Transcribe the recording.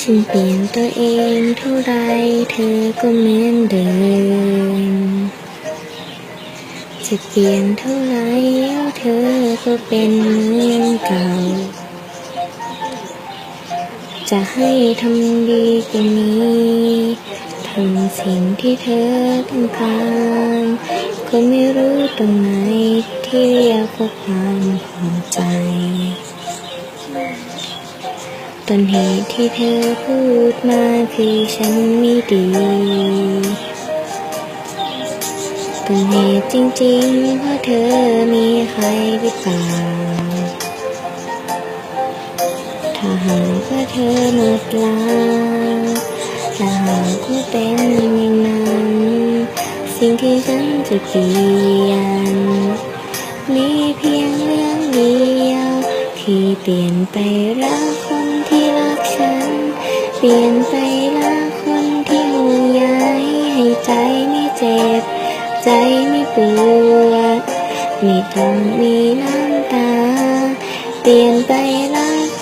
ฉันเปลี่ยนตัวเองเท่าไรเธอก็เหมือนเดิม จะเปลี่ยนเท่าไรเธอก็เป็นเหมือนเก่า จะให้ทำดีกว่านี้ทำสิ่งที่เธอต้องการก็ไม่รู้ตรงไหนที่เรียกว่าความพอใจ ต้นเหตุที่เธอพูดมาคือฉันไม่ดีต้นเหตุจริงๆเพราะเธอมีใครหรือเปล่า ถ้าหากว่าเธอหมดลาถ้าหากว่าเป็นอย่างนั้น สิ่งที่ฉันจะเปลี่ยน ที่เปลี่ยนไปรักคนที่รักฉัน เปลี่ยนไปรักคนที่ห่วงใยให้ใจไม่เจ็บ ใจไม่ปวดไม่ต้องมีน้ำตา เปลี่ยนไปรัก